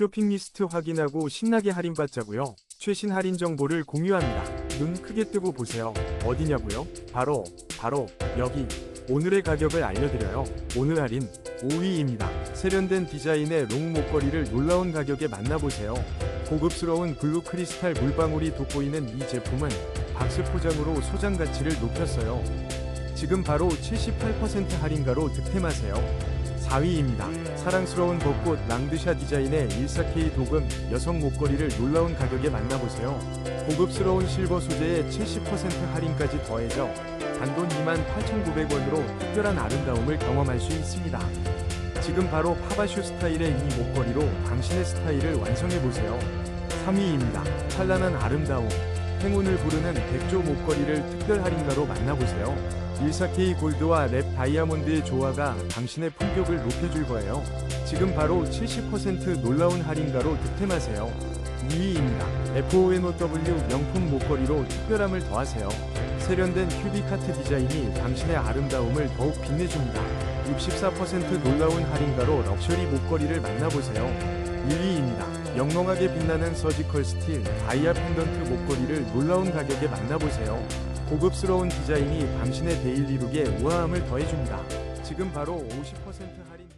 쇼핑 리스트 확인하고 신나게 할인받자고요. 최신 할인 정보를 공유합니다. 눈 크게 뜨고 보세요. 어디냐고요? 바로 바로 여기. 오늘의 가격을 알려드려요. 오늘 할인 5위입니다. 세련된 디자인의 롱 목걸이를 놀라운 가격에 만나보세요. 고급스러운 블루 크리스탈 물방울이 돋보이는 이 제품은 박스 포장으로 소장 가치를 높였어요. 지금 바로 78% 할인가로 득템하세요. 4위입니다. 사랑스러운 벚꽃 랑드샤 디자인의 14K 도금 여성 목걸이를 놀라운 가격에 만나보세요. 고급스러운 실버 소재에 70% 할인까지 더해져 단돈 28,900원으로 특별한 아름다움을 경험할 수 있습니다. 지금 바로 파바슈 스타일의 이 목걸이로 당신의 스타일을 완성해보세요. 3위입니다. 찬란한 아름다움. 행운을 부르는 백조 목걸이를 특별 할인가로 만나보세요. 14K 골드와 랩 다이아몬드의 조화가 당신의 품격을 높여줄 거예요. 지금 바로 70% 놀라운 할인가로 득템하세요. 2위입니다. FONOW 명품 목걸이로 특별함을 더하세요. 세련된 큐비카트 디자인이 당신의 아름다움을 더욱 빛내줍니다. 64% 놀라운 할인가로 럭셔리 목걸이를 만나보세요. 1위입니다. 영롱하게 빛나는 서지컬 스틸 다이아 펜던트 목걸이를 놀라운 가격에 만나보세요. 고급스러운 디자인이 당신의 데일리룩에 우아함을 더해줍니다. 지금 바로 50% 할인